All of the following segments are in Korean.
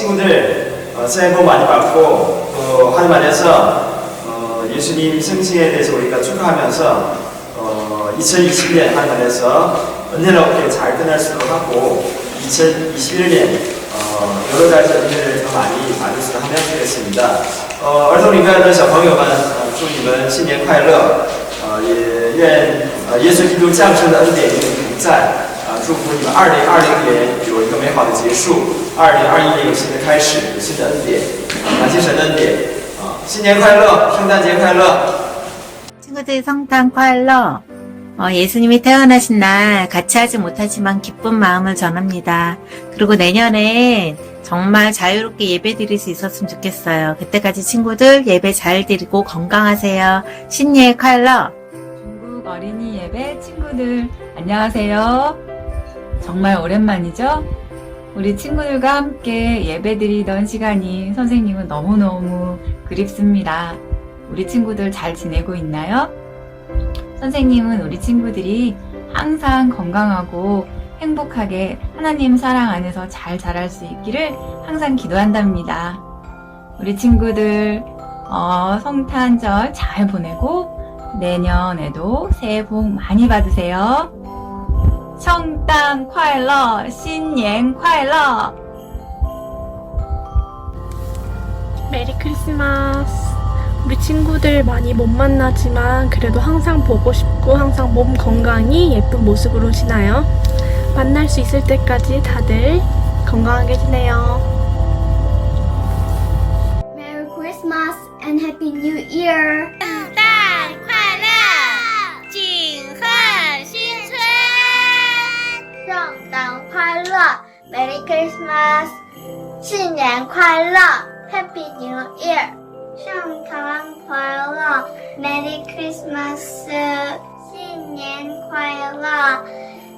예배 어, 친구들 어, 새해 복 많이 받고 어, 하나님 안에서 어, 예수님 생신에 대해서 우리가 축하하면서 어, 2020년 하나님 안에서 은혜롭게 잘 끝날 수 있도록 하고 2021년 어, 여러 가지 은혜를 더 많이 받을 수 하면 좋겠습니다.呃，儿童灵歌的小朋友们，呃，祝你们新年快乐！呃，也愿呃耶稣基督降生的恩典与你们同在。 啊、祝福你们二零二零年有一个美好的结束，二零二一年有新的开始，有新的恩典。啊、感谢神的恩典。啊、新年快乐，圣诞节快乐！ 친구들 성탄 콰일러 어, 예수님이 태어나신 날 같이 하지 못하지만 기쁜 마음을 전합니다. 그리고 내년에 정말 자유롭게 예배 드릴 수 있었으면 좋겠어요. 그때까지 친구들 예배 잘 드리고 건강하세요. 신예의 콰일러 중국 어린이 예배 친구들 안녕하세요. 정말 오랜만이죠? 우리 친구들과 함께 예배 드리던 시간이 선생님은 너무너무 그립습니다. 우리 친구들 잘 지내고 있나요? 선생님은 우리 친구들이 항상 건강하고 행복하게 하나님 사랑 안에서 잘 자랄 수 있기를 항상 기도한답니다. 우리 친구들 어, 성탄절 잘 보내고 내년에도 새해 복 많이 받으세요. 圣诞快乐,新年快乐. 메리 크리스마스. 우리 친구들 많이 못 만나지만 그래도 항상 보고 싶고 항상 몸 건강히 예쁜 모습으로 지나요. 만날 수 있을 때까지 다들 건강하게 지내요. Merry Christmas and Happy New Year! ，Merry Christmas！新年快乐，Happy New Year！圣诞快乐，Merry Christmas！新年快乐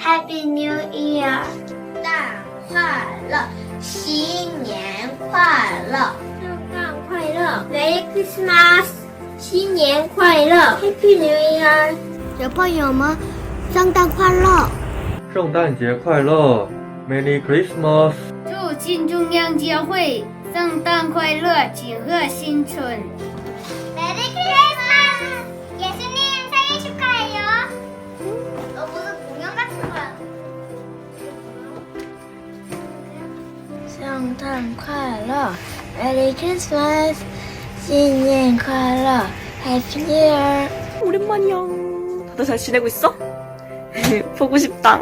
，Happy New Year！圣诞快乐，新年快乐，圣诞快乐，Merry Christmas！新年快乐，Happy New Year！小朋友们，圣诞快乐！圣诞节快乐 ，Merry Christmas！祝新中央教会圣诞快乐，敬贺新春。Merry Christmas！예수님생일축하해요。어 무슨 공연 같은 거야？圣诞快乐，Merry Christmas，新年快乐，Happy New Year。 오랜만이야. 다들 잘 지내고 있어? 보고 싶다.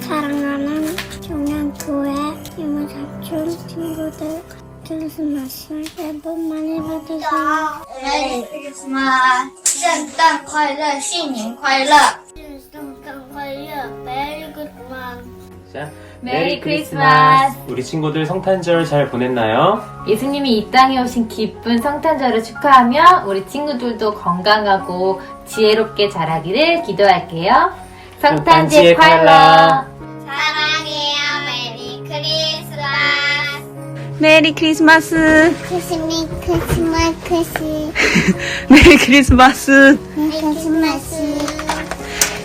사랑하는 중년교회 이모 사촌 친구들 크리스마스 새해 복 많이 받으세요. 메리 크리스마스 圣诞快乐新年快乐圣诞快乐 메리 크리스마스 자, 메리 크리스마스. 우리 친구들 성탄절 잘 보냈나요? 예수님이 이 땅에 오신 기쁜 성탄절을 축하하며 우리 친구들도 건강하고 지혜롭게 자라기를 기도할게요. 성탄节快乐！ 사랑해요 메리 크리스마스 메리 크리스마스. 크리스미 크리스마스 메리 크리스마스. 크리스마스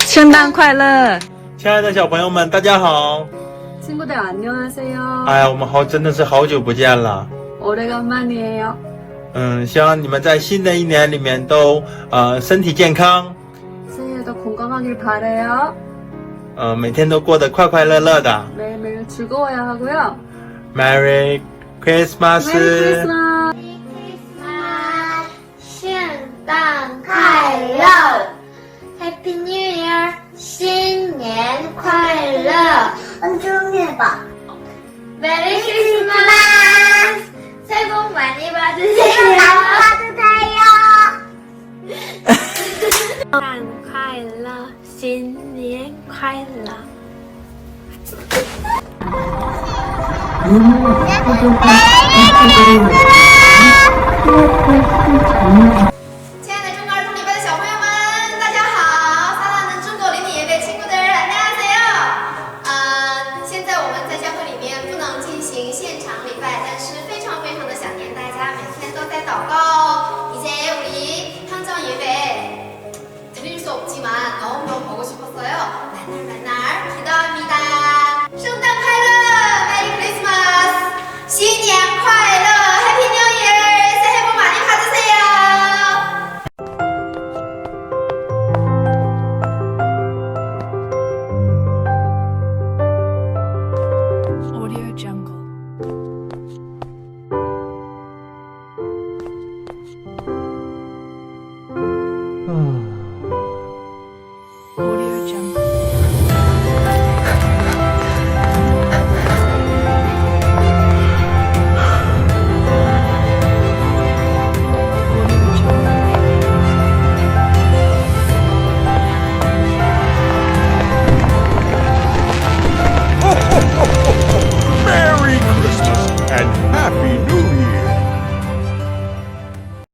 圣诞快乐.亲爱的小朋友们，大家好！ 친구들 안녕하세요. 哎呀，我们好，真的是好久不见了。 오래간만이에요. 嗯，希望你们在新的一年里面都呃身体健康， 새해에도 건강하길 바래요. 呃每天都过得快快乐乐的。 매일매일 즐거워야 하고요. Merry Christmas. 크리스마스. 圣诞快乐，Happy New Year，新年快乐。嗯，终于吧。Merry Christmas，새해복많이받으세요。 圣诞 快乐，新年快乐。